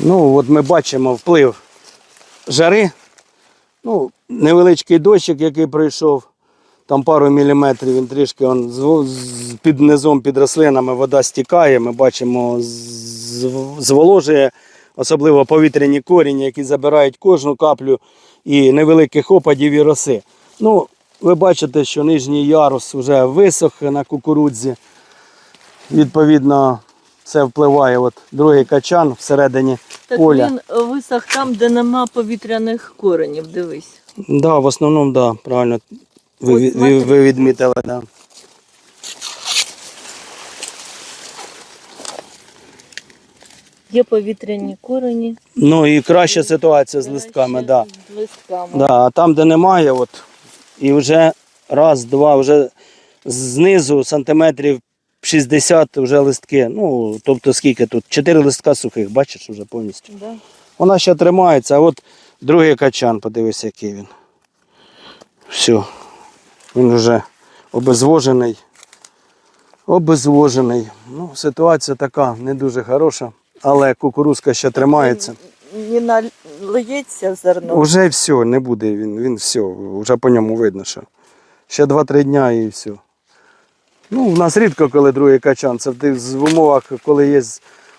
Ну, от ми бачимо вплив жари. Ну, невеличкий дощик, який пройшов, там пару міліметрів, він трішки он, під низом, під рослинами вода стікає. Ми бачимо, зволожує, особливо повітряні коріння, які забирають кожну каплю і невеликих опадів і роси. Ну, ви бачите, що нижній ярус вже висох на кукурудзі. Відповідно, це впливає. От другий качан всередині Так поля. він висох там, де нема повітряних коренів, дивись. Да, в основному, да, правильно. Ви, Ось, ви, ви відмітили, да. Є повітряні корені. Ну і краща ситуація з листками, Ще да. З листками. Да, а там, де немає, от, і вже раз, два, вже знизу сантиметрів 60 вже листки. Ну, тобто скільки тут? Чотири листка сухих, бачиш вже повністю. Да. Вона ще тримається, а от другий качан, подивись, який він. Все. Він вже обезвожений. Обезвожений. Ну, ситуація така не дуже хороша, але кукурузка ще тримається. Не налиється зерно. Уже все, не буде він, він все, вже по ньому видно, що ще 2-3 дня і все. Ну, в нас рідко, коли другий качан. Це в умовах, коли є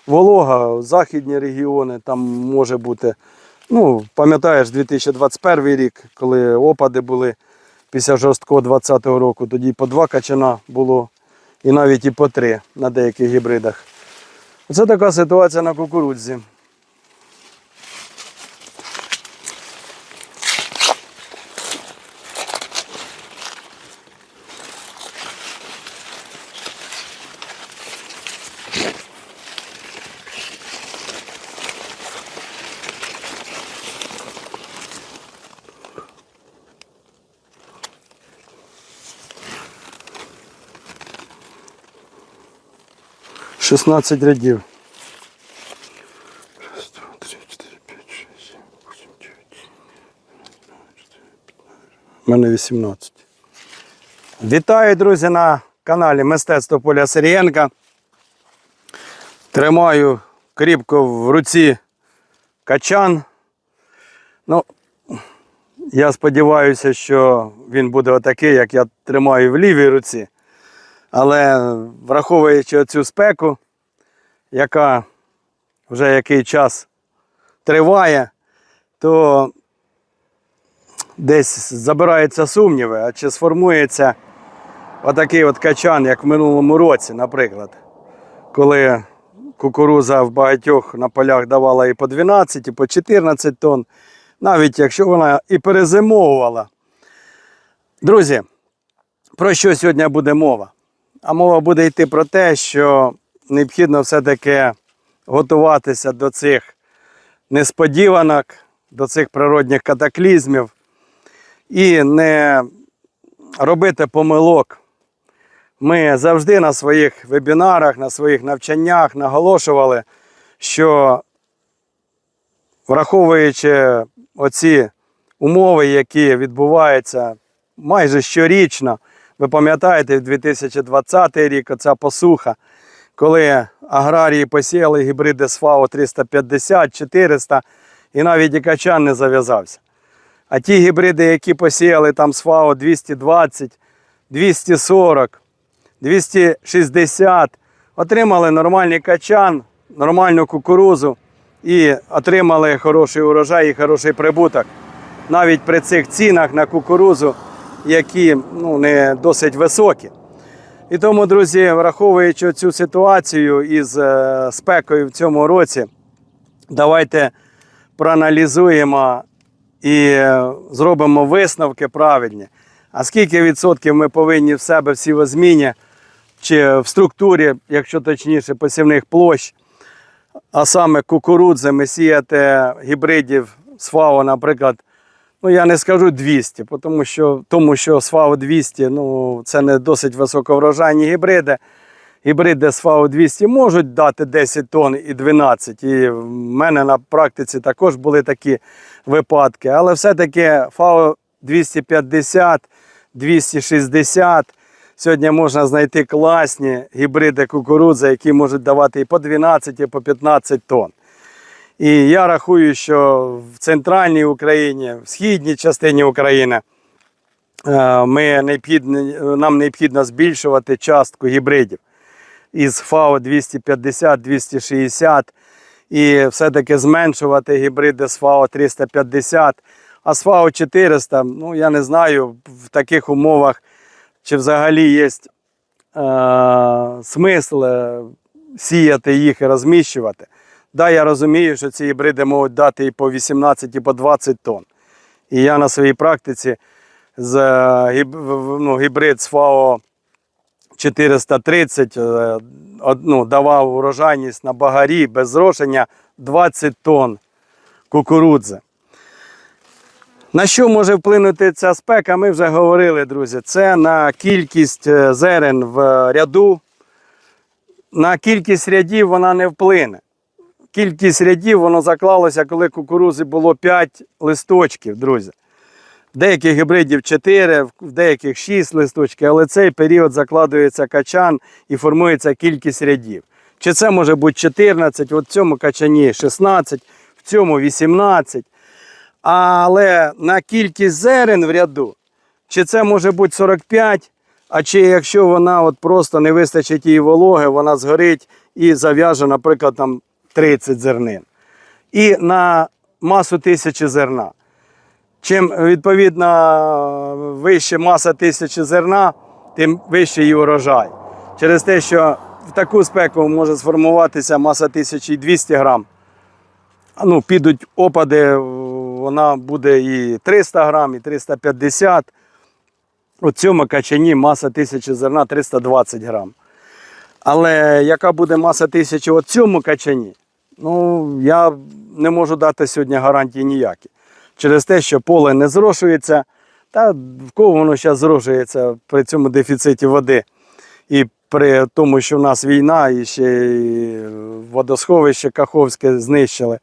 волога, західні регіони, там може бути. Ну, пам'ятаєш, 2021 рік, коли опади були після жорсткого 20-го року, тоді по два качана було, і навіть і по три на деяких гібридах. Це така ситуація на кукурудзі. Шістнадцять рядів. Раз, два, три, чотири, п'ять, шість, сім, вісім, дев'ять. У мене 18. Вітаю, друзі, на каналі Мистецтво Поля Сирієнка. Тримаю кріпко в руці качан. Ну, я сподіваюся, що він буде отакий, як я тримаю в лівій руці. Але враховуючи цю спеку, яка вже який час триває, то десь забираються сумніви, а чи сформується отакий от качан, як в минулому році, наприклад, коли кукуруза в багатьох на полях давала і по 12, і по 14 тонн, навіть якщо вона і перезимовувала. Друзі, про що сьогодні буде мова? А мова буде йти про те, що необхідно все-таки готуватися до цих несподіванок, до цих природних катаклізмів і не робити помилок. Ми завжди на своїх вебінарах, на своїх навчаннях наголошували, що враховуючи оці умови, які відбуваються майже щорічно, ви пам'ятаєте, 2020 рік оця посуха, коли аграрії посіяли гібриди з ФАО 350, 400 і навіть і качан не зав'язався. А ті гібриди, які посіяли там з ФАО 220, 240, 260, отримали нормальний качан, нормальну кукурузу і отримали хороший урожай і хороший прибуток. Навіть при цих цінах на кукурузу, які ну, не досить високі. І тому, друзі, враховуючи цю ситуацію із е, спекою в цьому році, давайте проаналізуємо і е, зробимо висновки правильні. А скільки відсотків ми повинні в себе в сівозміні чи в структурі, якщо точніше, посівних площ, а саме кукурудзами сіяти гібридів з ФАО, наприклад, ну я не скажу 200, тому що, тому що ФАО 200 ну, це не досить високоврожайні гібриди. Гібриди ФАО 200 можуть дати 10 тонн і 12. І в мене на практиці також були такі випадки. Але все-таки ФАО 250, 260 Сьогодні можна знайти класні гібриди кукурудзи, які можуть давати і по 12, і по 15 тонн. І я рахую, що в центральній Україні, в східній частині України е, ми необхідно, нам необхідно збільшувати частку гібридів із ФАО 250-260 і все-таки зменшувати гібриди з ФАО 350. А з ФАО 400, ну я не знаю в таких умовах, чи взагалі є е, смисл е, сіяти їх і розміщувати. Да, я розумію, що ці гібриди можуть дати і по 18, і по 20 тонн. І я на своїй практиці з е, ну, гібрид з ФАО 430 е, ну, давав урожайність на багарі без зрошення 20 тонн кукурудзи. На що може вплинути ця спека? Ми вже говорили, друзі. Це на кількість е, зерен в ряду. На кількість рядів вона не вплине. Кількість рядів воно заклалося, коли кукурузи було 5 листочків, друзі. Деяких гібридів 4, в деяких 6 листочків, але цей період закладується качан і формується кількість рядів. Чи це може бути 14, от в цьому качані 16, в цьому 18. Але на кількість зерен в ряду, чи це може бути 45, а чи якщо вона от просто не вистачить її вологи, вона згорить і зав'яже, наприклад, там 30 зернин. І на масу тисячі зерна. Чим відповідно вища маса тисячі зерна, тим вищий її урожай. Через те, що в таку спеку може сформуватися маса 1200 грам. Ну, підуть опади, вона буде і 300 грам, і 350. У цьому качані маса тисячі зерна 320 грам. Але яка буде маса тисячі у цьому качані, ну я не можу дати сьогодні гарантії ніякі. Через те, що поле не зрошується, та в кого воно зараз зрошується при цьому дефіциті води. І при тому, що в нас війна і ще й водосховище Каховське знищили.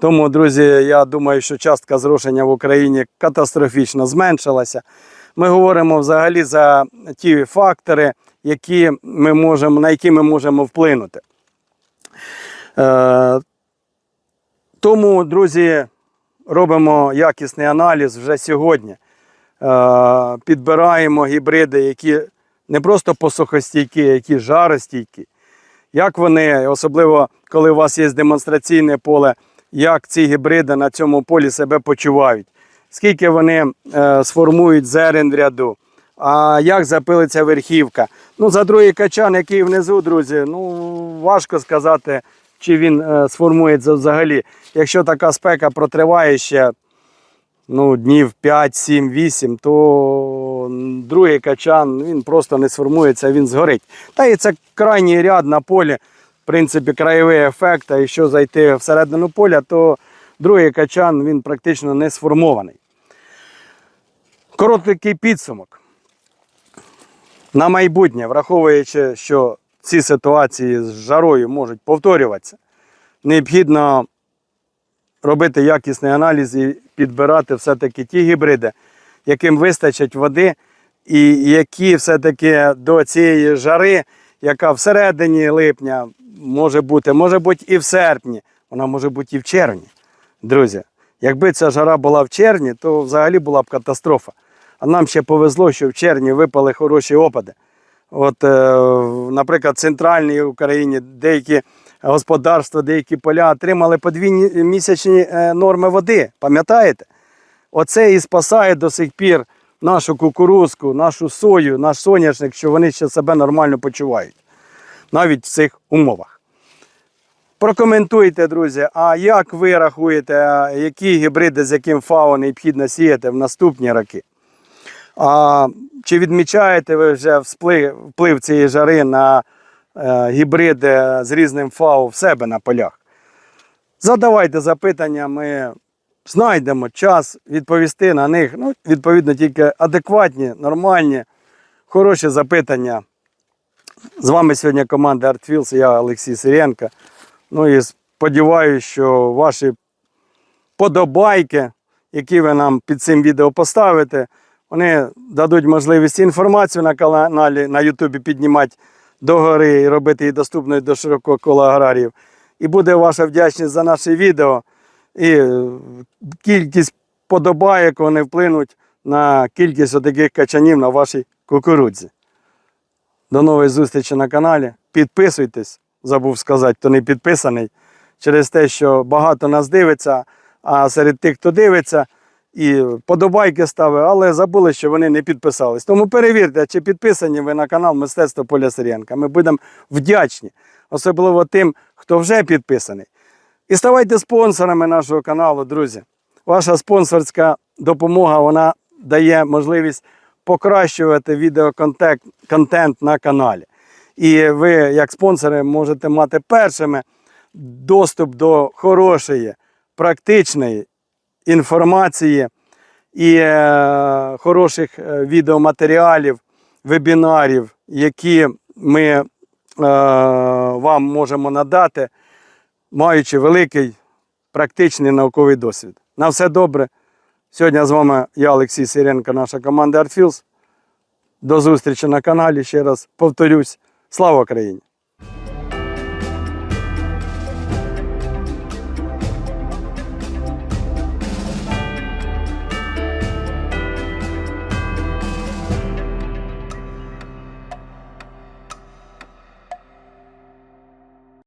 Тому, друзі, я думаю, що частка зрошення в Україні катастрофічно зменшилася. Ми говоримо взагалі за ті фактори, які ми можемо, на які ми можемо вплинути. Е, тому, друзі, робимо якісний аналіз вже сьогодні. Е, підбираємо гібриди, які не просто посухостійкі, які жаростійкі. Як вони, особливо коли у вас є демонстраційне поле, як ці гібриди на цьому полі себе почувають, скільки вони е, сформують зерен в ряду, а як запилиться верхівка. Ну, за другий качан, який внизу, друзі, ну важко сказати, чи він е, сформується взагалі. Якщо така спека протриває ще ну, днів 5, 7, 8, то другий качан він просто не сформується, він згорить. Та і це крайній ряд на полі, в принципі, краєвий ефект. А якщо зайти всередину поля, то другий качан він практично не сформований. Короткий підсумок. На майбутнє, враховуючи, що ці ситуації з жарою можуть повторюватися, необхідно робити якісний аналіз і підбирати все-таки ті гібриди, яким вистачить води, і які все-таки до цієї жари, яка всередині липня може бути, може бути і в серпні, вона може бути і в червні. Друзі, якби ця жара була в червні, то взагалі була б катастрофа. А нам ще повезло, що в червні випали хороші опади. От, е, наприклад, в центральній Україні деякі господарства, деякі поля отримали по дві місячні е, норми води. Пам'ятаєте? Оце і спасає до сих пір нашу кукурузку, нашу сою, наш соняшник, що вони ще себе нормально почувають. Навіть в цих умовах. Прокоментуйте, друзі, а як ви рахуєте, які гібриди, з яким ФАО необхідно сіяти в наступні роки? А чи відмічаєте ви вже вплив цієї жари на е, гібриди з різним ФАО в себе на полях? Задавайте запитання, ми знайдемо час відповісти на них. Ну, відповідно, тільки адекватні, нормальні, хороші запитання. З вами сьогодні команда ArtFields, я Олексій Сиренко. Ну і сподіваюся, що ваші подобайки, які ви нам під цим відео поставите, Вони дадуть можливість інформацію на каналі на Ютубі піднімати догори і робити її доступною до широкого кола аграріїв. І буде ваша вдячність за наше відео. І е, кількість подобаєк вони вплинуть на кількість таких качанів на вашій кукурудзі. До нової зустрічі на каналі. Підписуйтесь, забув сказати, хто не підписаний, через те, що багато нас дивиться, а серед тих, хто дивиться, і подобайки ставить, але забули, що вони не підписались. Тому перевірте, чи підписані ви на канал Мистецтво Поля Сиренка. Ми будемо вдячні, особливо тим, хто вже підписаний. І ставайте спонсорами нашого каналу, друзі. Ваша спонсорська допомога вона дає можливість покращувати відеоконтент контент на каналі. І ви, як спонсори, можете мати першими доступ до хорошої, практичної інформації і е, хороших е, відеоматеріалів, вебінарів, які ми е, вам можемо надати, маючи великий практичний науковий досвід. На все добре. Сьогодні з вами я, Олексій Сиренко, наша команда ArtFields. До зустрічі на каналі. Ще раз повторюсь. Слава Україні!